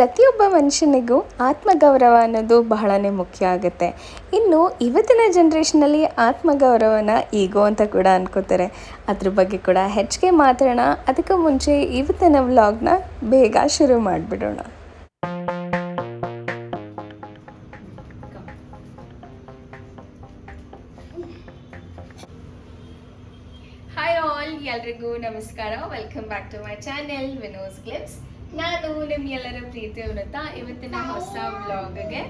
ಪ್ರತಿಯೊಬ್ಬ ಮನುಷ್ಯನಿಗೂ ಆತ್ಮಗೌರವ ಅನ್ನೋದು ಬಹಳನೇ ಮುಖ್ಯ ಆಗುತ್ತೆ. ಇನ್ನು ಇವತ್ತಿನ ಜನ್ರೇಷನಲ್ಲಿ ಆತ್ಮಗೌರವನ ಈಗೋ ಅಂತ ಕೂಡ ಅನ್ಕೋತಾರೆ. ಅದ್ರ ಬಗ್ಗೆ ಕೂಡ ಹೆಚ್ಚಿಗೆ ಮಾತಾಡೋಣ. ಅದಕ್ಕೂ ಮುಂಚೆ ಇವತ್ತಿನ ವ್ಲಾಗ್ನ ಬೇಗ ಶುರು ಮಾಡಿಬಿಡೋಣ. ಹಾಯ್ ಆಲ್ ಎಲ್ರಿಗೂ ನಮಸ್ಕಾರ. Welcome back to my channel Vino's clips ನಾನು ನಿಮ್ಮೆಲ್ಲರ ಪ್ರೀತಿ ಅವ್ರತ ಇವತ್ತಿನ ಹೊಸ ವ್ಲಾಗ್ಗೆ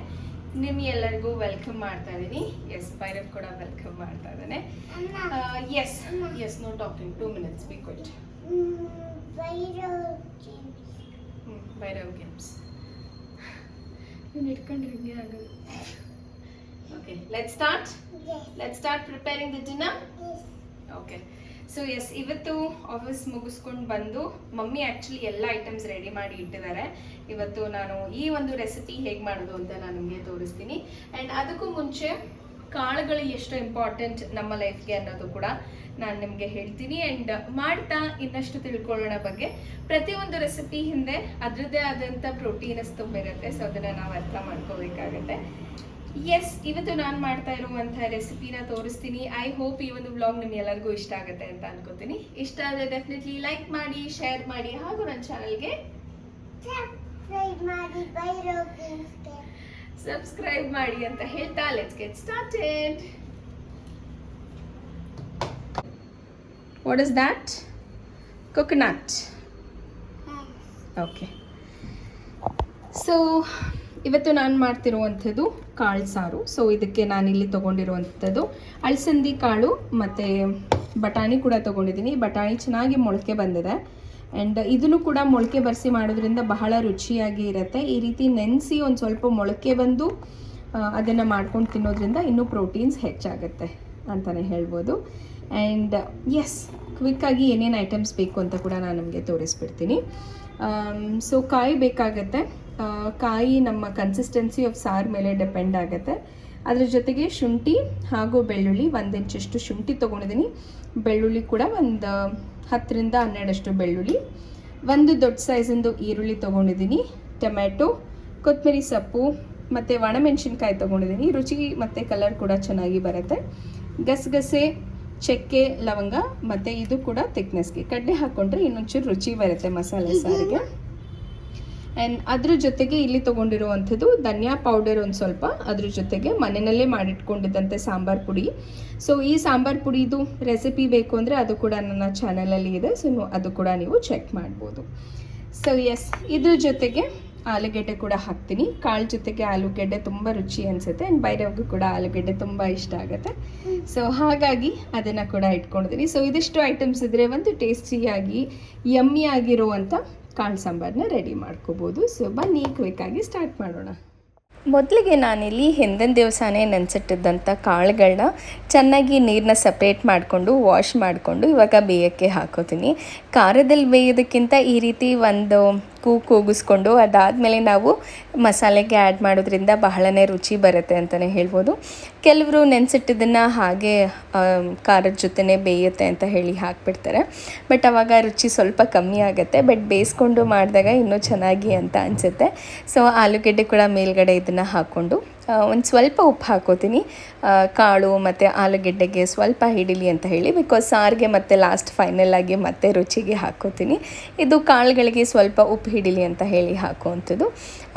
ನಿಮ್ಗೆಲ್ಲರಿಗೂ ವೆಲ್ಕಮ್ ಮಾಡ್ತಾ ಇದ್ದೀನಿ ಎಸ್ ಭೈರವ್ ಕೂಡ ವೆಲ್ಕಮ್ ಮಾಡ್ತಾ ಇದ್ದಾನೆ. Yes yes no talking two minutes be quiet Bhairav games ನೀನು ಇಟ್ಕೊಂಡ್ರೆ ಹಿಂಗೆ ಆಗೋದು. Okay let start let start preparing the dinner okay so yes ಇವತ್ತು ಆಫೀಸ್ ಮುಗಿಸ್ಕೊಂಡು ಬಂದು ಮಮ್ಮಿ ಆ್ಯಕ್ಚುಲಿ ಎಲ್ಲ ಐಟಮ್ಸ್ ರೆಡಿ ಮಾಡಿ ಇಟ್ಟಿದ್ದಾರೆ. ಇವತ್ತು ನಾನು ಈ ಒಂದು ರೆಸಿಪಿ ಹೇಗೆ ಮಾಡೋದು ಅಂತ ನಾನು ನಿಮಗೆ ತೋರಿಸ್ತೀನಿ. ಆ್ಯಂಡ್ ಅದಕ್ಕೂ ಮುಂಚೆ ಕಾಳುಗಳು ಎಷ್ಟು ಇಂಪಾರ್ಟೆಂಟ್ ನಮ್ಮ ಲೈಫ್ಗೆ ಅನ್ನೋದು ಕೂಡ ನಾನು ನಿಮಗೆ ಹೇಳ್ತೀನಿ. ಆ್ಯಂಡ್ ಮಾಡ್ತಾ ಇನ್ನಷ್ಟು ತಿಳ್ಕೊಳ್ಳೋಣ ಬಗ್ಗೆ. ಪ್ರತಿಯೊಂದು ರೆಸಿಪಿ ಹಿಂದೆ ಅದರದ್ದೇ ಆದಂಥ ಪ್ರೋಟೀನಸ್ ತುಂಬಿರುತ್ತೆ. ಸೊ ಅದನ್ನು ನಾವು ಅರ್ಥ ಮಾಡ್ಕೋಬೇಕಾಗತ್ತೆ. ಎಸ್ ಇವತ್ತು ನಾನು ಮಾಡ್ತಾ ಇರುವಂತಹ ರೆಸಿಪಿನ ತೋರಿಸ್ತೀನಿ. ಐ ಹೋಪ್ ಈ ಒಂದು ಬಿಲಾಂಗ್ ನಿಮ್ ಎಲ್ಲರಿಗೂ ಇಷ್ಟ ಆಗುತ್ತೆ ಅಂತ ಅನ್ಕೋತೀನಿ. ಇಷ್ಟ ಆದರೆ ಡೆಫಿನೆಟ್ಲಿ ಲೈಕ್ ಮಾಡಿ ಶೇರ್ ಮಾಡಿ ಹಾಗೂ ನನ್ನ ಚಾನಲ್ಗೆ ಸಬ್ಸ್ಕ್ರೈಬ್ ಮಾಡಿ ಅಂತ ಹೇಳ್ತಾ let's get started what is that coconut okay so ಇವತ್ತು ನಾನು ಮಾಡ್ತಿರುವಂಥದ್ದು ಕಾಳು ಸಾರು. ಸೊ ಇದಕ್ಕೆ ನಾನಿಲ್ಲಿ ತೊಗೊಂಡಿರುವಂಥದ್ದು ಅಳಸಂದಿ ಕಾಳು ಮತ್ತು ಬಟಾಣಿ ಕೂಡ ತೊಗೊಂಡಿದ್ದೀನಿ. ಬಟಾಣಿ ಚೆನ್ನಾಗಿ ಮೊಳಕೆ ಬಂದಿದೆ. ಆ್ಯಂಡ್ ಇದನ್ನು ಕೂಡ ಮೊಳಕೆ ಬರೆಸಿ ಮಾಡೋದ್ರಿಂದ ಬಹಳ ರುಚಿಯಾಗಿ ಇರುತ್ತೆ. ಈ ರೀತಿ ನೆನೆಸಿ ಒಂದು ಸ್ವಲ್ಪ ಮೊಳಕೆ ಬಂದು ಅದನ್ನು ಮಾಡ್ಕೊಂಡು ತಿನ್ನೋದ್ರಿಂದ ಇನ್ನೂ ಪ್ರೋಟೀನ್ಸ್ ಹೆಚ್ಚಾಗುತ್ತೆ ಅಂತಲೇ ಹೇಳ್ಬೋದು. ಆ್ಯಂಡ್ ಎಸ್ ಕ್ವಿಕ್ಕಾಗಿ ಏನೇನು ಐಟಮ್ಸ್ ಬೇಕು ಅಂತ ಕೂಡ ನಾನು ನಿಮಗೆ ತೋರಿಸ್ಬಿಡ್ತೀನಿ. ಸೊ ಕಾಯಿ ಬೇಕಾಗತ್ತೆ. ಕಾಯಿ ನಮ್ಮ ಕನ್ಸಿಸ್ಟೆನ್ಸಿ ಆಫ್ ಸಾರ್ ಮೇಲೆ ಡಿಪೆಂಡ್ ಆಗುತ್ತೆ. ಅದರ ಜೊತೆಗೆ ಶುಂಠಿ ಹಾಗೂ ಬೆಳ್ಳುಳ್ಳಿ ಒಂದು ಇಂಚಷ್ಟು ಶುಂಠಿ ತೊಗೊಂಡಿದ್ದೀನಿ ಬೆಳ್ಳುಳ್ಳಿ ಕೂಡ ಒಂದು ಹತ್ತರಿಂದ ಹನ್ನೆರಡಷ್ಟು ಬೆಳ್ಳುಳ್ಳಿ. ಒಂದು ದೊಡ್ಡ ಸೈಜಿಂದು ಈರುಳ್ಳಿ ತೊಗೊಂಡಿದ್ದೀನಿ ಟೊಮ್ಯಾಟೊ ಕೊತ್ತಂಬರಿ ಸೊಪ್ಪು, ಮತ್ತು ಒಣಮೆಣಸಿನ್ಕಾಯಿ ತೊಗೊಂಡಿದ್ದೀನಿ ರುಚಿ ಮತ್ತು ಕಲರ್ ಕೂಡ ಚೆನ್ನಾಗಿ ಬರುತ್ತೆ. ಗಸಗಸೆ, ಚಕ್ಕೆ, ಲವಂಗ, ಮತ್ತು ಇದು ಕೂಡ ಥಿಕ್ನೆಸ್ಗೆ ಕಡ್ಲೆ ಹಾಕ್ಕೊಂಡ್ರೆ ಇನ್ನೊಂಚೂರು ರುಚಿ ಬರುತ್ತೆ ಮಸಾಲೆ ಸಾರಿಗೆ. ಆ್ಯಂಡ್ ಅದ್ರ ಜೊತೆಗೆ ಇಲ್ಲಿ ತೊಗೊಂಡಿರುವಂಥದ್ದು ಧನಿಯಾ ಪೌಡರ್ ಒಂದು ಸ್ವಲ್ಪ. ಅದ್ರ ಜೊತೆಗೆ ಮನೆಯಲ್ಲೇ ಮಾಡಿಟ್ಕೊಂಡಿದ್ದಂತೆ ಸಾಂಬಾರ್ ಪುಡಿ. ಸೊ ಈ ಸಾಂಬಾರ್ ಪುಡಿದು ರೆಸಿಪಿ ಬೇಕು ಅಂದರೆ ಅದು ಕೂಡ ನನ್ನ ಚಾನಲಲ್ಲಿ ಇದೆ. ಸೊ ಅದು ಕೂಡ ನೀವು ಚೆಕ್ ಮಾಡ್ಬೋದು. ಸೊ ಎಸ್ ಇದ್ರ ಜೊತೆಗೆ ಆಲೂಗೆಡ್ಡೆ ಕೂಡ ಹಾಕ್ತೀನಿ. ಕಾಳು ಜೊತೆಗೆ ಆಲೂಗೆಡ್ಡೆ ತುಂಬ ರುಚಿ ಅನಿಸುತ್ತೆ. ಆ್ಯಂಡ್ ಬೈರವ್ಗೂ ಕೂಡ ಆಲೂಗೆಡ್ಡೆ ತುಂಬ ಇಷ್ಟ ಆಗುತ್ತೆ. ಸೊ ಹಾಗಾಗಿ ಅದನ್ನು ಕೂಡ ಇಟ್ಕೊಂಡಿದ್ದೀನಿ ಸೊ ಇದಿಷ್ಟು ಐಟಮ್ಸ್ ಇದ್ದರೆ ಒಂದು ಟೇಸ್ಟಿಯಾಗಿ ಯಮ್ಮಿ ಆಗಿರುವಂಥ ಕಾಳು ಸಾಂಬಾರನ್ನ ರೆಡಿ ಮಾಡ್ಕೋಬೋದು. ಸೊ ಬನ್ನಿ ಕ್ವಿಕ್ಕಾಗಿ ಸ್ಟಾರ್ಟ್ ಮಾಡೋಣ. ಮೊದಲಿಗೆ ನಾನಿಲ್ಲಿ ಹಿಂದಿನ ದಿವಸನೇ ನೆನೆಸಿಟ್ಟಿದ್ದಂಥ ಕಾಳುಗಳನ್ನ ಚೆನ್ನಾಗಿ ನೀರನ್ನ ಸಪ್ರೇಟ್ ಮಾಡಿಕೊಂಡು ವಾಶ್ ಮಾಡಿಕೊಂಡು ಇವಾಗ ಬೇಯೋಕ್ಕೆ ಹಾಕೋತೀನಿ. ಖಾರದಲ್ಲಿ ಬೇಯೋದಕ್ಕಿಂತ ಈ ರೀತಿ ಒಂದು ಕೂಗಿಸ್ಕೊಂಡು ಅದಾದಮೇಲೆ ನಾವು ಮಸಾಲೆಗೆ ಆ್ಯಡ್ ಮಾಡೋದ್ರಿಂದ ಬಹಳನೇ ರುಚಿ ಬರುತ್ತೆ ಅಂತಲೇ ಹೇಳ್ಬೋದು. ಕೆಲವರು ನೆನೆಸಿಟ್ಟಿದ್ದನ್ನು ಹಾಗೆ ಖಾರದ ಜೊತೆನೇ ಬೇಯುತ್ತೆ ಅಂತ ಹೇಳಿ ಹಾಕ್ಬಿಡ್ತಾರೆ. ಬಟ್ ಅವಾಗ ರುಚಿ ಸ್ವಲ್ಪ ಕಮ್ಮಿ ಆಗುತ್ತೆ. ಬಟ್ ಬೇಯಿಸ್ಕೊಂಡು ಮಾಡಿದಾಗ ಇನ್ನೂ ಚೆನ್ನಾಗಿ ಅಂತ ಅನಿಸುತ್ತೆ. ಸೊ ಆಲೂಗೆಡ್ಡೆ ಕೂಡ ಮೇಲ್ಗಡೆ ಇದನ್ನು ಹಾಕ್ಕೊಂಡು ಒಂದು ಸ್ವಲ್ಪ ಉಪ್ಪು ಹಾಕೋತೀನಿ. ಕಾಳು ಮತ್ತು ಆಲೂಗೆಡ್ಡೆಗೆ ಸ್ವಲ್ಪ ಹಿಡಿಲಿ ಅಂತ ಹೇಳಿ ಬಿಕಾಸ್ ಸಾರಿಗೆ ಮತ್ತು ಲಾಸ್ಟ್ ಫೈನಲ್ ಆಗಿ ಮತ್ತೆ ರುಚಿಗೆ ಹಾಕೋತೀನಿ. ಇದು ಕಾಳುಗಳಿಗೆ ಸ್ವಲ್ಪ ಉಪ್ಪು ಹಿಡಿಲಿ ಅಂತ ಹೇಳಿ ಹಾಕುವಂಥದ್ದು.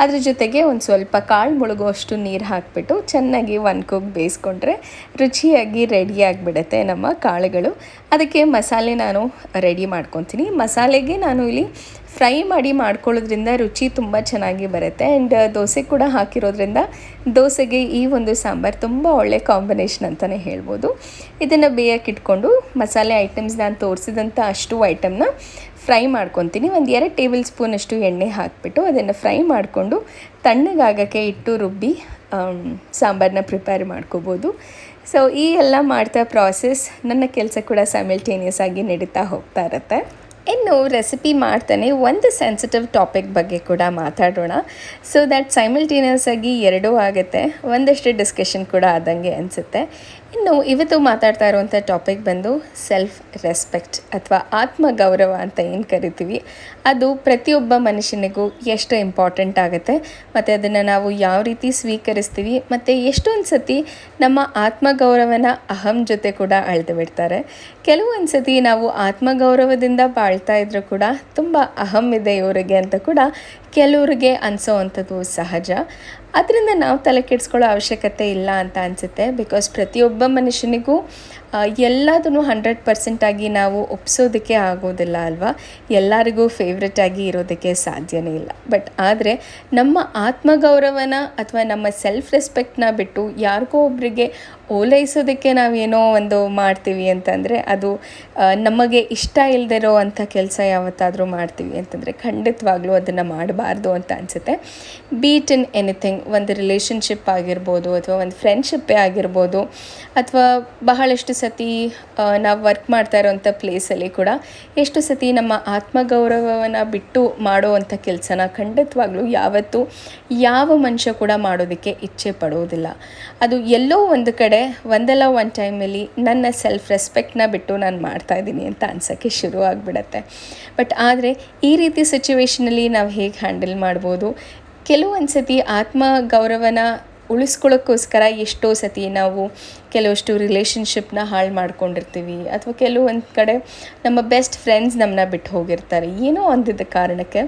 ಅದ್ರ ಜೊತೆಗೆ ಒಂದು ಸ್ವಲ್ಪ ಕಾಳು ಮುಳುಗುವಷ್ಟು ನೀರು ಹಾಕಿಬಿಟ್ಟು ಚೆನ್ನಾಗಿ ಒಂದು ಕುಕ್ ಬೇಯಿಸ್ಕೊಂಡ್ರೆ ರುಚಿಯಾಗಿ ರೆಡಿ ಆಗಿಬಿಡುತ್ತೆ ನಮ್ಮ ಕಾಳುಗಳು. ಅದಕ್ಕೆ ಮಸಾಲೆ ನಾನು ರೆಡಿ ಮಾಡ್ಕೊತೀನಿ. ಮಸಾಲೆಗೆ ನಾನು ಇಲ್ಲಿ ಫ್ರೈ ಮಾಡಿ ಮಾಡ್ಕೊಳ್ಳೋದ್ರಿಂದ ರುಚಿ ತುಂಬ ಚೆನ್ನಾಗಿ ಬರುತ್ತೆ. ಆ್ಯಂಡ್ ದೋಸೆ ಕೂಡ ಹಾಕಿರೋದ್ರಿಂದ ದೋಸೆಗೆ ಈ ಒಂದು ಸಾಂಬಾರು ತುಂಬ ಒಳ್ಳೆ ಕಾಂಬಿನೇಷನ್ ಅಂತಲೇ ಹೇಳ್ಬೋದು. ಇದನ್ನು ಬೇಯಕ್ಕೆ ಇಟ್ಕೊಂಡು ಮಸಾಲೆ ಐಟಮ್ಸ್ ನಾನು ತೋರಿಸಿದಂಥ ಅಷ್ಟು ಐಟಮ್ನ ಫ್ರೈ ಮಾಡ್ಕೊತೀನಿ. ಒಂದು ಎರಡು ಟೇಬಲ್ ಸ್ಪೂನಷ್ಟು ಎಣ್ಣೆ ಹಾಕಿಬಿಟ್ಟು ಅದನ್ನು ಫ್ರೈ ಮಾಡಿಕೊಂಡು ತಣ್ಣಗಾಗೋಕ್ಕೆ ಇಟ್ಟು ರುಬ್ಬಿ ಸಾಂಬಾರನ್ನ ಪ್ರಿಪೇರ್ ಮಾಡ್ಕೋಬೋದು. ಸೊ ಈ ಎಲ್ಲ ಮಾಡ್ತಾ ಪ್ರಾಸೆಸ್ ನನ್ನ ಕೆಲಸ ಕೂಡ ಸೈಮಲ್ಟೇನಿಯಸ್ ಆಗಿ ನಡೀತಾ ಹೋಗ್ತಾ ಇರುತ್ತೆ. ಇನ್ನು ರೆಸಿಪಿ ಮಾಡ್ತಾನೆ. ಒಂದು ಸೆನ್ಸಿಟಿವ್ ಟಾಪಿಕ್ ಬಗ್ಗೆ ಕೂಡ ಮಾತಾಡೋಣ. ಸೊ ದ್ಯಾಟ್ ಸೈಮಲ್ಟೇನಿಯಸ್ ಆಗಿ ಎರಡೂ ಆಗುತ್ತೆ. ಒಂದಷ್ಟು ಡಿಸ್ಕಷನ್ ಕೂಡ ಆದಂಗೆ ಅನಿಸುತ್ತೆ. ಇನ್ನು ಇವತ್ತು ಮಾತಾಡ್ತಾ ಇರುವಂಥ ಟಾಪಿಕ್ ಬಂದು ಸೆಲ್ಫ್ ರೆಸ್ಪೆಕ್ಟ್ ಅಥವಾ ಆತ್ಮಗೌರವ ಅಂತ ಏನು ಕರಿತೀವಿ, ಅದು ಪ್ರತಿಯೊಬ್ಬ ಮನುಷ್ಯನಿಗೂ ಎಷ್ಟು ಇಂಪಾರ್ಟೆಂಟ್ ಆಗುತ್ತೆ, ಮತ್ತು ಅದನ್ನು ನಾವು ಯಾವ ರೀತಿ ಸ್ವೀಕರಿಸ್ತೀವಿ, ಮತ್ತು ಎಷ್ಟೊಂದು ಸತಿ ನಮ್ಮ ಆತ್ಮಗೌರವನ ಅಹಂ ಜೊತೆ ಕೂಡ ಅಳೆದು ಬಿಡ್ತಾರೆ. ಕೆಲವೊಂದು ಸತಿ ನಾವು ಆತ್ಮಗೌರವದಿಂದ ಬಾಳ್ತಾ ಇದ್ರೂ ಕೂಡ ತುಂಬ ಅಹಂ ಇದೆ ಇವರಿಗೆ ಅಂತ ಕೂಡ ಕೆಲವ್ರಿಗೆ ಅನಿಸೋ ಅಂಥದ್ದು ಸಹಜ. ಅದರಿಂದ ನಾವು ತಲೆ ಕೆಡಿಸ್ಕೊಳ್ಳೋ ಅವಶ್ಯಕತೆ ಇಲ್ಲ ಅಂತ ಅನಿಸುತ್ತೆ. ಬಿಕಾಸ್ ಪ್ರತಿಯೊಬ್ಬ ಮನುಷ್ಯನಿಗೂ ಎಲ್ಲದನ್ನು ಹಂಡ್ರೆಡ್ ಪರ್ಸೆಂಟಾಗಿ ನಾವು ಒಪ್ಪಿಸೋದಕ್ಕೆ ಆಗೋದಿಲ್ಲ ಅಲ್ವಾ? ಎಲ್ಲರಿಗೂ ಫೇವ್ರೆಟ್ ಆಗಿ ಇರೋದಕ್ಕೆ ಸಾಧ್ಯನೇ ಇಲ್ಲ. ಬಟ್ ಆದರೆ ನಮ್ಮ ಆತ್ಮಗೌರವನ ಅಥವಾ ನಮ್ಮ ಸೆಲ್ಫ್ ರೆಸ್ಪೆಕ್ಟ್ನ ಬಿಟ್ಟು ಯಾರಿಗೋ ಒಬ್ಬರಿಗೆ ಓಲೈಸೋದಕ್ಕೆ ನಾವೇನೋ ಒಂದು ಮಾಡ್ತೀವಿ ಅಂತಂದರೆ ಅದು ನಮಗೆ ಇಷ್ಟ ಇಲ್ಲದಿರೋ ಅಂಥ ಕೆಲಸ ಯಾವತ್ತಾದರೂ ಮಾಡ್ತೀವಿ ಅಂತಂದರೆ ಖಂಡಿತವಾಗ್ಲೂ ಅದನ್ನು ಮಾಡಬಾರ್ದು ಅಂತ ಅನಿಸುತ್ತೆ. ಬೀಟ್ ಇನ್ ಎನಿಥಿಂಗ್ ಒಂದು ರಿಲೇಷನ್ಶಿಪ್ ಆಗಿರ್ಬೋದು ಅಥವಾ ಒಂದು ಫ್ರೆಂಡ್ಶಿಪ್ಪೇ ಆಗಿರ್ಬೋದು ಅಥವಾ ಬಹಳಷ್ಟು ಸತಿ ನಾವು ವರ್ಕ್ ಮಾಡ್ತಾ ಇರೋವಂಥ ಪ್ಲೇಸಲ್ಲಿ ಕೂಡ ಎಷ್ಟು ಸತಿ ನಮ್ಮ ಆತ್ಮಗೌರವವನ್ನು ಬಿಟ್ಟು ಮಾಡುವಂಥ ಕೆಲಸನ ಖಂಡಿತವಾಗ್ಲೂ ಯಾವತ್ತೂ ಯಾವ ಮನುಷ್ಯ ಕೂಡ ಮಾಡೋದಕ್ಕೆ ಇಚ್ಛೆ ಪಡೋದಿಲ್ಲ. ಅದು ಎಲ್ಲೋ ಒಂದು ಕಡೆ ಒಂದಲ್ಲ ಒನ್ ಟೈಮಲ್ಲಿ ನನ್ನ ಸೆಲ್ಫ್ ರೆಸ್ಪೆಕ್ಟ್ನ ಬಿಟ್ಟು ನಾನು ಮಾಡ್ತಾ ಇದ್ದೀನಿ ಅಂತ ಅನ್ಸೋಕ್ಕೆ ಶುರು ಆಗಿಬಿಡತ್ತೆ. ಬಟ್ ಆದರೆ ಈ ರೀತಿ ಸಿಚುವೇಷನಲ್ಲಿ ನಾವು ಹೇಗೆ ಹ್ಯಾಂಡಲ್ ಮಾಡ್ಬೋದು? ಕೆಲವೊಂದು ಸತಿ ಆತ್ಮ ಗೌರವನ ಉಳಿಸ್ಕೊಳ್ಳೋಕ್ಕೋಸ್ಕರ ಎಷ್ಟೋ ಸತಿ ನಾವು ಕೆಲವಷ್ಟು ರಿಲೇಷನ್ಶಿಪ್ನ ಹಾಳು ಮಾಡ್ಕೊಂಡಿರ್ತೀವಿ ಅಥವಾ ಕೆಲವೊಂದು ಕಡೆ ನಮ್ಮ ಬೆಸ್ಟ್ ಫ್ರೆಂಡ್ಸ್ ನಮ್ಮನ್ನ ಬಿಟ್ಟು ಹೋಗಿರ್ತಾರೆ. ಏನೋ ಒಂದಿದ್ದ ಕಾರಣಕ್ಕೆ.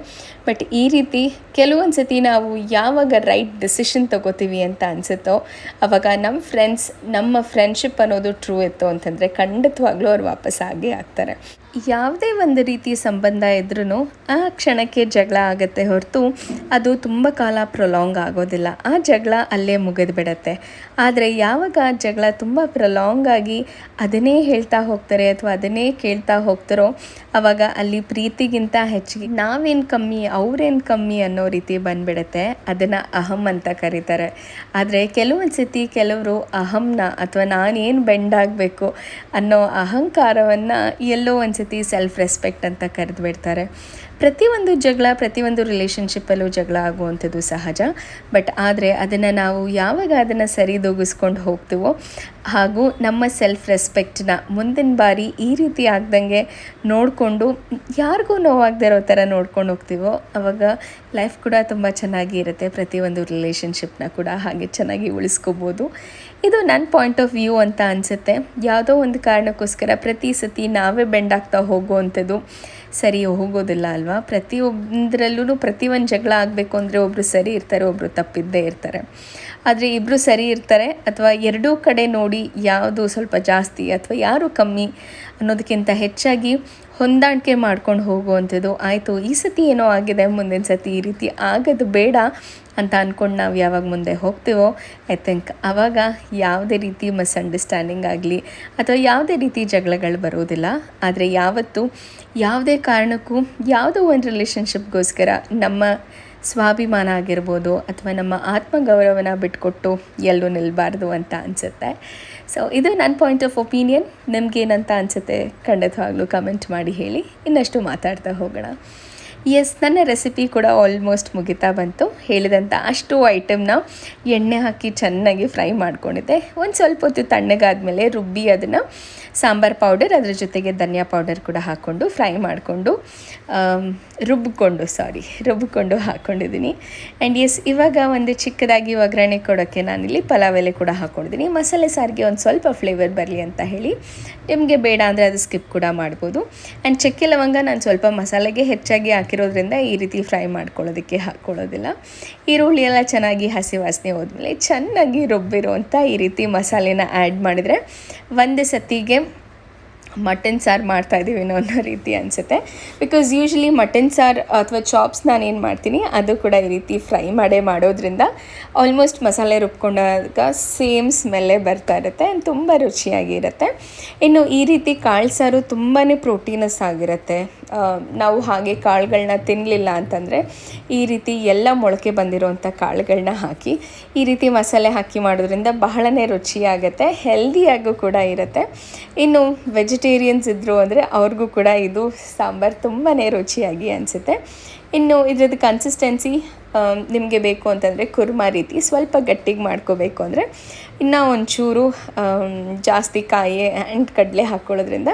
ಬಟ್ ಈ ರೀತಿ ಕೆಲವೊಂದು ಸತಿ ನಾವು ಯಾವಾಗ ರೈಟ್ ಡಿಸಿಷನ್ ತಗೋತೀವಿ ಅಂತ ಅನಿಸುತ್ತೋ, ಅವಾಗ ನಮ್ಮ ಫ್ರೆಂಡ್ಸ್ ನಮ್ಮ ಫ್ರೆಂಡ್ಶಿಪ್ ಅನ್ನೋದು ಟ್ರೂ ಇತ್ತು ಅಂತಂದರೆ ಖಂಡಿತವಾಗ್ಲೂ ಅವ್ರು ವಾಪಸ್ ಆಗೇ ಆಗ್ತಾರೆ. ಯಾವುದೇ ಒಂದು ರೀತಿ ಸಂಬಂಧ ಇದ್ರೂ ಆ ಕ್ಷಣಕ್ಕೆ ಜಗಳ ಆಗುತ್ತೆ ಹೊರತು ಅದು ತುಂಬ ಕಾಲ ಪ್ರೊಲಾಂಗ್ ಆಗೋದಿಲ್ಲ. ಆ ಜಗಳ ಅಲ್ಲೇ ಮುಗಿದು ಬಿಡತ್ತೆ ಆದರೆ ಯಾವಾಗ ಜಗಳ ತುಂಬ ಪ್ರೊಲಾಂಗ್ ಆಗಿ ಅದನ್ನೇ ಹೇಳ್ತಾ ಹೋಗ್ತಾರೆ ಅಥವಾ ಅದನ್ನೇ ಕೇಳ್ತಾ ಹೋಗ್ತಾರೋ ಆವಾಗ ಅಲ್ಲಿ ಪ್ರೀತಿಗಿಂತ ಹೆಚ್ಚಿಗೆ ನಾವೇನು ಕಮ್ಮಿ, ಅವ್ರೇನು ಕಮ್ಮಿ ಅನ್ನೋ ರೀತಿ ಬಂದ್ಬಿಡುತ್ತೆ. ಅದನ್ನು ಅಹಂ ಅಂತ ಕರೀತಾರೆ. ಆದರೆ ಕೆಲವೊಂದು ಸತಿ ಕೆಲವರು ಅಹಂನ ಅಥವಾ ನಾನೇನು ಬೆಂಡಾಗಬೇಕು ಅನ್ನೋ ಅಹಂಕಾರವನ್ನು ಎಲ್ಲೋ ಒಂದು ಸತಿ ಸೆಲ್ಫ್ ರೆಸ್ಪೆಕ್ಟ್ ಅಂತ ಕರೆದು ಬಿಡ್ತಾರೆ. ಪ್ರತಿಯೊಂದು ಜಗಳ, ಪ್ರತಿಯೊಂದು ರಿಲೇಷನ್ಶಿಪ್ಪಲ್ಲೂ ಜಗಳ ಆಗುವಂಥದ್ದು ಸಹಜ. ಬಟ್ ಆದರೆ ಅದನ್ನು ನಾವು ಯಾವಾಗ ಅದನ್ನು ಸರಿದೂಗಿಸ್ಕೊಂಡು ಹೋಗ್ತೀವೋ, ಹಾಗೂ ನಮ್ಮ ಸೆಲ್ಫ್ ರೆಸ್ಪೆಕ್ಟ್ನ ಮುಂದಿನ ಬಾರಿ ಈ ರೀತಿ ಆಗ್ದಂಗೆ ನೋಡಿಕೊಂಡು, ಯಾರಿಗೂ ನೋವಾಗದೇ ಇರೋ ಥರ ನೋಡ್ಕೊಂಡು ಹೋಗ್ತೀವೋ ಆವಾಗ ಲೈಫ್ ಕೂಡ ತುಂಬ ಚೆನ್ನಾಗಿ ಇರುತ್ತೆ. ಪ್ರತಿಯೊಂದು ರಿಲೇಷನ್ಶಿಪ್ನ ಕೂಡ ಹಾಗೆ ಚೆನ್ನಾಗಿ ಉಳಿಸ್ಕೋಬೋದು. ಇದು ನನ್ನ ಪಾಯಿಂಟ್ ಆಫ್ ವ್ಯೂ ಅಂತ ಅನಿಸುತ್ತೆ. ಯಾವುದೋ ಒಂದು ಕಾರಣಕ್ಕೋಸ್ಕರ ಪ್ರತಿ ಸತಿ ನಾವೇ ಬೆಂಡಾಗ್ತಾ ಹೋಗುವಂಥದ್ದು. ಸರಿ ಹೋಗೋದಿಲ್ಲ ಅಲ್ವಾ? ಪ್ರತಿಯೊಂದರಲ್ಲೂ ಒಂದು ಜಗಳ ಆಗಬೇಕು ಅಂದರೆ ಒಬ್ಬರು ಸರಿ ಇರ್ತಾರೆ ಒಬ್ಬರು ತಪ್ಪಿದ್ದೇ ಇರ್ತಾರೆ. ಆದರೆ ಇಬ್ಬರು ಸರಿ ಇರ್ತಾರೆ ಅಥವಾ ಎರಡೂ ಕಡೆ ನೋಡಿ ಯಾವುದು ಸ್ವಲ್ಪ ಜಾಸ್ತಿ ಅಥವಾ ಯಾರು ಕಮ್ಮಿ ಅನ್ನೋದಕ್ಕಿಂತ ಹೆಚ್ಚಾಗಿ ಹೊಂದಾಣಿಕೆ ಮಾಡ್ಕೊಂಡು ಹೋಗುವಂಥದ್ದು. ಆಯಿತು, ಈ ಸತಿ ಏನೋ ಆಗಿದೆ, ಮುಂದಿನ ಸತಿ ಈ ರೀತಿ ಆಗೋದು ಬೇಡ ಅಂತ ಅಂದ್ಕೊಂಡು ನಾವು ಯಾವಾಗ ಮುಂದೆ ಹೋಗ್ತೀವೋ ಐ ಥಿಂಕ್ ಆವಾಗ ಯಾವುದೇ ರೀತಿ ಮಿಸ್ಅಂಡರ್ಸ್ಟ್ಯಾಂಡಿಂಗ್ ಆಗಲಿ ಅಥವಾ ಯಾವುದೇ ರೀತಿ ಜಗಳಗಳು ಬರೋದಿಲ್ಲ ಆದರೆ ಯಾವತ್ತೂ ಯಾವುದೇ ಕಾರಣಕ್ಕೂ ಯಾವುದೋ ಒಂದು ರಿಲೇಷನ್ಶಿಪ್ಗೋಸ್ಕರ ನಮ್ಮ ಸ್ವಾಭಿಮಾನ ಆಗಿರ್ಬೋದು ಅಥವಾ ನಮ್ಮ ಆತ್ಮಗೌರವನ ಬಿಟ್ಕೊಟ್ಟು ಎಲ್ಲೂ ನಿಲ್ಲಬಾರ್ದು ಅಂತ ಅನಿಸುತ್ತೆ. ಸೊ ಇದು ನನ್ನ ಪಾಯಿಂಟ್ ಆಫ್ ಒಪಿನಿಯನ್ ನಿಮ್ಗೇನಂತ ಅನಿಸುತ್ತೆ ಖಂಡಿತವಾಗ್ಲೂ ಕಮೆಂಟ್ ಮಾಡಿ ಹೇಳಿ. ಇನ್ನಷ್ಟು ಮಾತಾಡ್ತಾ ಹೋಗೋಣ. ಎಸ್ ನನ್ನ ರೆಸಿಪಿ ಕೂಡ ಆಲ್ಮೋಸ್ಟ್ ಮುಗಿತಾ ಬಂತು. ಹೇಳಿದಂಥ ಅಷ್ಟು ಐಟಮ್ನ ಎಣ್ಣೆ ಹಾಕಿ ಚೆನ್ನಾಗಿ ಫ್ರೈ ಮಾಡ್ಕೊಂಡಿದ್ದೆ. ಒಂದು ಸ್ವಲ್ಪ ಹೊತ್ತು ತಣ್ಣಗಾದ್ಮೇಲೆ ರುಬ್ಬಿ ಅದನ್ನು ಸಾಂಬಾರ್ ಪೌಡರ್ ಅದರ ಜೊತೆಗೆ ಧನಿಯಾ ಪೌಡರ್ ಕೂಡ ಹಾಕ್ಕೊಂಡು ಫ್ರೈ ಮಾಡಿಕೊಂಡು ರುಬ್ಬಿಕೊಂಡು ಸಾರಿ ರುಬ್ಬಿಕೊಂಡು ಹಾಕ್ಕೊಂಡಿದ್ದೀನಿ ಆ್ಯಂಡ್ ಎಸ್ ಇವಾಗ ಒಂದು ಚಿಕ್ಕದಾಗಿ ಒಗ್ಗರಣೆ ಕೊಡೋಕ್ಕೆ ನಾನಿಲ್ಲಿ ಪಲಾವ್ ಎಲೆ ಕೂಡ ಹಾಕ್ಕೊಂಡಿದ್ದೀನಿ ಮಸಾಲೆ ಸಾರಿಗೆ ಒಂದು ಸ್ವಲ್ಪ ಫ್ಲೇವರ್ ಬರಲಿ ಅಂತ ಹೇಳಿ. ನಿಮಗೆ ಬೇಡ ಅಂದರೆ ಅದು ಸ್ಕಿಪ್ ಕೂಡ ಮಾಡ್ಬೋದು. ಆ್ಯಂಡ್ ಚಕ್ಕೆ ಲವಂಗ ನಾನು ಸ್ವಲ್ಪ ಮಸಾಲೆಗೆ ಹೆಚ್ಚಾಗಿ ಹಾಕಿರೋದ್ರಿಂದ ಈ ರೀತಿ ಫ್ರೈ ಮಾಡ್ಕೊಳ್ಳೋದಕ್ಕೆ ಹಾಕ್ಕೊಳ್ಳೋದಿಲ್ಲ. ಈರುಳ್ಳಿ ಎಲ್ಲ ಚೆನ್ನಾಗಿ ಹಸಿ ವಾಸನೆ ಹೋದ್ಮೇಲೆ ಚೆನ್ನಾಗಿ ರುಬ್ಬಿರುವಂಥ ಈ ರೀತಿ ಮಸಾಲೆನ ಆ್ಯಡ್ ಮಾಡಿದರೆ ಒಂದೇ ಸತಿಗೆ ಮಟನ್ ಸಾರು ಮಾಡ್ತಾ ಇದ್ದೀವೇನೋ ಅನ್ನೋ ರೀತಿ ಅನಿಸುತ್ತೆ. ಬಿಕಾಸ್ ಯೂಶ್ವಲಿ ಮಟನ್ ಸಾರು ಅಥವಾ ಚಾಪ್ಸ್ ನಾನು ಏನು ಮಾಡ್ತೀನಿ, ಅದು ಕೂಡ ಈ ರೀತಿ ಫ್ರೈ ಮಾಡೇ ಮಾಡೋದ್ರಿಂದ ಆಲ್ಮೋಸ್ಟ್ ಮಸಾಲೆ ರುಬ್ಕೊಂಡಾಗ ಸೇಮ್ ಸ್ಮೆಲ್ಲೇ ಬರ್ತಾ ಇರುತ್ತೆ ತುಂಬ ರುಚಿಯಾಗಿರುತ್ತೆ. ಇನ್ನು ಈ ರೀತಿ ಕಾಳು ಸಾರು ತುಂಬಾ ಪ್ರೋಟೀನಸ್ ಆಗಿರುತ್ತೆ. ನಾವು ಹಾಗೆ ಕಾಳುಗಳನ್ನ ತಿನ್ನಲಿಲ್ಲ ಅಂತಂದರೆ ಈ ರೀತಿ ಎಲ್ಲ ಮೊಳಕೆ ಬಂದಿರುವಂಥ ಕಾಳುಗಳನ್ನ ಹಾಕಿ, ಈ ರೀತಿ ಮಸಾಲೆ ಹಾಕಿ ಮಾಡೋದ್ರಿಂದ ಬಹಳನೇ ರುಚಿಯಾಗುತ್ತೆ ಹೆಲ್ದಿಯಾಗೂ ಕೂಡ ಇರುತ್ತೆ. ಇನ್ನು ವೆಜಿಟೇರಿಯನ್ಸ್ ಇದ್ದರು ಅಂದರೆ ಅವ್ರಿಗೂ ಕೂಡ ಇದು ಸಾಂಬಾರು ತುಂಬಾ ರುಚಿಯಾಗಿ ಅನಿಸುತ್ತೆ. ಇನ್ನು ಇದ್ರದ್ದು ಕನ್ಸಿಸ್ಟೆನ್ಸಿ ನಿಮಗೆ ಬೇಕು ಅಂತಂದರೆ ಕುರ್ಮಾ ರೀತಿ ಸ್ವಲ್ಪ ಗಟ್ಟಿಗೆ ಮಾಡ್ಕೋಬೇಕು ಅಂದರೆ ಇನ್ನೂ ಒಂಚೂರು ಜಾಸ್ತಿ ಕಾಯಿ ಆ್ಯಂಡ್ ಕಡಲೆ ಹಾಕ್ಕೊಳ್ಳೋದ್ರಿಂದ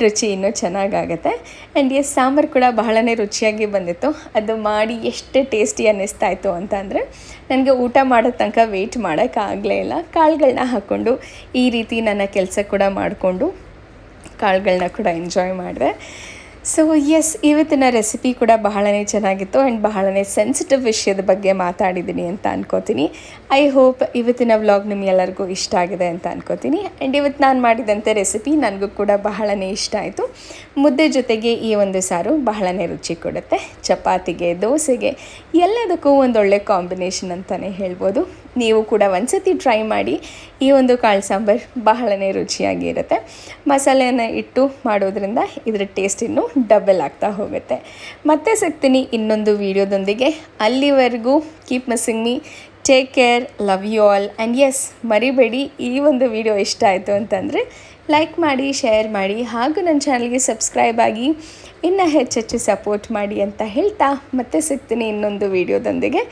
ರುಚಿ ಇನ್ನೂ ಚೆನ್ನಾಗಾಗತ್ತೆ. ಆ್ಯಂಡ್ ಎಸ್ ಸಾಂಬಾರು ಕೂಡ ಬಹಳನೇ ರುಚಿಯಾಗಿ ಬಂದಿತ್ತು. ಅದು ಮಾಡಿ ಎಷ್ಟು ಟೇಸ್ಟಿ ಅನ್ನಿಸ್ತಾ ಇತ್ತು ಅಂತ ಅಂದರೆ ನನಗೆ ಊಟ ಮಾಡೋ ತನಕ ವೆಯ್ಟ್ ಮಾಡೋಕ್ಕಾಗಲೇ ಇಲ್ಲ. ಕಾಳುಗಳನ್ನ ಹಾಕ್ಕೊಂಡು ಈ ರೀತಿ ನನ್ನ ಕೆಲಸ ಕೂಡ ಮಾಡಿಕೊಂಡು ಕಾಳುಗಳನ್ನ ಕೂಡ ಎಂಜಾಯ್ ಮಾಡಿದೆ. ಸೊ ಎಸ್ ಇವತ್ತಿನ ರೆಸಿಪಿ ಕೂಡ ಬಹಳನೇ ಚೆನ್ನಾಗಿತ್ತು ಆ್ಯಂಡ್ ಬಹಳನೇ ಸೆನ್ಸಿಟಿವ್ ವಿಷಯದ ಬಗ್ಗೆ ಮಾತಾಡಿದ್ದೀನಿ ಅಂತ ಅನ್ಕೋತೀನಿ. ಐ ಹೋಪ್ ಇವತ್ತಿನ ವ್ಲಾಗ್ ನಿಮಗೆಲ್ಲರಿಗೂ ಇಷ್ಟ ಆಗಿದೆ ಅಂತ ಅನ್ಕೋತೀನಿ. ಆ್ಯಂಡ್ ಇವತ್ತು ನಾನು ಮಾಡಿದಂಥ ರೆಸಿಪಿ ನನಗೂ ಕೂಡ ಬಹಳನೇ ಇಷ್ಟ ಆಯಿತು. ಮುದ್ದೆ ಜೊತೆಗೆ ಈ ಒಂದು ಸಾರು ಬಹಳನೇ ರುಚಿ ಕೊಡುತ್ತೆ. ಚಪಾತಿಗೆ, ದೋಸೆಗೆ ಎಲ್ಲದಕ್ಕೂ ಒಂದೊಳ್ಳೆ ಕಾಂಬಿನೇಷನ್ ಅಂತಲೇ ಹೇಳ್ಬೋದು. ನೀವು ಕೂಡ ಒಂದ್ಸತಿ ಟ್ರೈ ಮಾಡಿ ಈ ಒಂದು ಕಾಳು ಸಾಂಬಾರು ಬಹಳನೇ ರುಚಿಯಾಗಿರುತ್ತೆ. ಮಸಾಲೆಯನ್ನು ಇಟ್ಟು ಮಾಡೋದ್ರಿಂದ ಇದರ ಟೇಸ್ಟ್ ಇನ್ನೂ ಡಬಲ್ ಆಗ್ತಾ ಹೋಗುತ್ತೆ. ಮತ್ತೆ ಸಿಗ್ತೀನಿ ಇನ್ನೊಂದು ವಿಡಿಯೋದೊಂದಿಗೆ. ಅಲ್ಲಿವರೆಗೂ keep missing me take care love you all and yes ಮರಿಬೇಡಿ, ಈ ಒಂದು ವಿಡಿಯೋ ಇಷ್ಟ ಆಯಿತು ಅಂತಂದರೆ ಲೈಕ್ ಮಾಡಿ ಶೇರ್ ಮಾಡಿ, ಹಾಗೂ ನನ್ನ ಚಾನಲ್ಗೆ ಸಬ್ಸ್ಕ್ರೈಬ್ ಆಗಿ ಇನ್ನೂ ಹೆಚ್ಚೆಚ್ಚು ಸಪೋರ್ಟ್ ಮಾಡಿ ಅಂತ ಹೇಳ್ತಾ ಮತ್ತೆ ಸಿಗ್ತೀನಿ ಇನ್ನೊಂದು ವಿಡಿಯೋದೊಂದಿಗೆ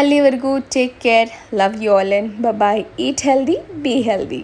ಅಲ್ಲಿವರೆಗೂ take care love you all and bye eat healthy be healthy